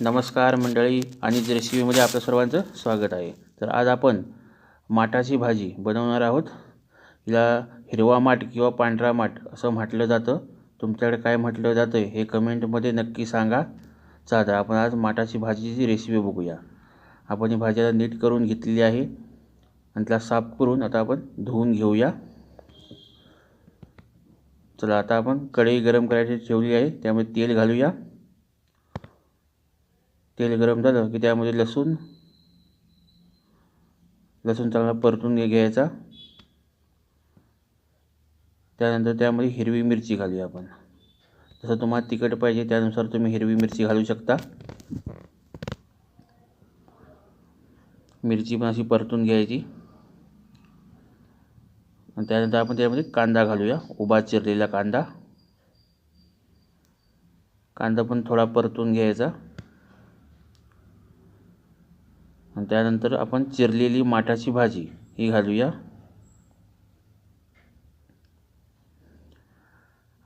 नमस्कार मंडळी आणि रेसिपीमध्ये आपलं सर्वांचं स्वागत आहे. तर आज आपण माठाची भाजी बनवणार आहोत. हिला हिरवा माठ किंवा पांढरा माठ असं म्हटलं जातं. तुमच्याकडे काय म्हटलं जातं हे कमेंटमध्ये नक्की सांगा. चालतं आपण आज माठाची भाजीची रेसिपी बघूया. आपण ही भाजी आता नीट करून घेतलेली आहे. आणि त्याला साफ करून आता आपण धुवून घेऊया. चला आता आपण कढई गरम करायची ठेवली आहे. त्यामध्ये तेल घालूया. तेल गरम झालं की त्यामध्ये लसूण लसूण चांगला परतून घे- घ्यायचा. त्यानंतर त्यामध्ये हिरवी मिरची घालूया आपण. जसं तुम्हाला तिखट पाहिजे त्यानुसार तुम्ही हिरवी मिरची घालू शकता. मिरची पण अशी परतून घ्यायची. आणि त्यानंतर आपण त्यामध्ये कांदा घालूया. उभा चिरलेला कांदा. कांदा पण थोडा परतून घ्यायचा. आणि त्यानंतर आपण चिरलेली माठाची भाजी ही घालूया.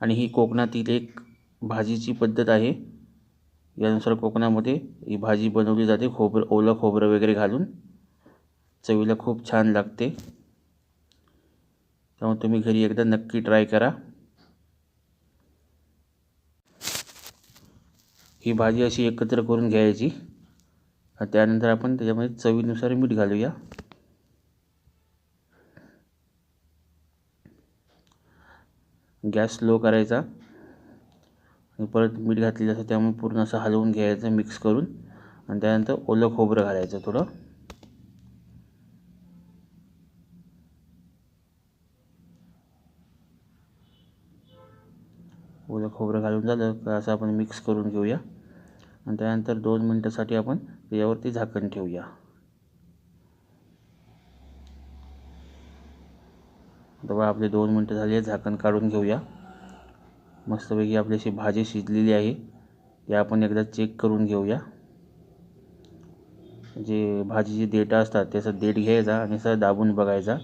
आणि ही कोकणातील एक भाजीची पद्धत आहे. यानुसार कोकणामध्ये ही भाजी बनवली जाते खोबरं ओलं खोबरं वगैरे घालून. चवीला खूप छान लागते. त्यामुळे तुम्ही घरी एकदा नक्की ट्राय करा. ही भाजी अशी एकत्र करून घ्यायची. त्यानंतर आपण त्याच्यामध्ये चवीनुसार मीठ घालूया. गॅस स्लो करायचा. आणि परत मीठ घातलेलं असतं त्यामुळे पूर्ण असं हलवून घ्यायचं मिक्स करून. आणि त्यानंतर ओलं खोबरं घालायचं थोडं. ओलं खोबरं घालून झालं का असं आपण मिक्स करून घेऊया. आणि त्यानंतर दोन मिनटासाठी आपण यावरती झाकण ठेवूया. बघा आपले दोन मिनटं झाली आहे झाकण काढून घेऊया. मस्तपैकी आपली अशी भाजी शिजलेली आहे. ते आपण एकदा चेक करून घेऊया. जे भाजीचे देठं असतात त्याचा देठ घ्यायचा आणि असं दाबून बघायचा.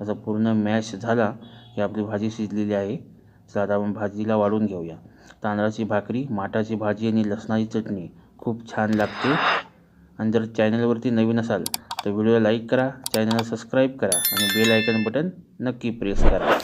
असा पूर्ण मॅश झाला की आपली भाजी शिजलेली आहे. तर आता आपण भाजीला वाढून घेऊया. तांदळाची भाकरी माठाची भाजी आणि लसणाची चटणी. खूप छान लागते. आणि जर चॅनलवरती नवीन असाल तर व्हिडिओला लाईक करा चॅनलला सबस्क्राईब करा आणि बेल आयकन बटन नक्की प्रेस करा.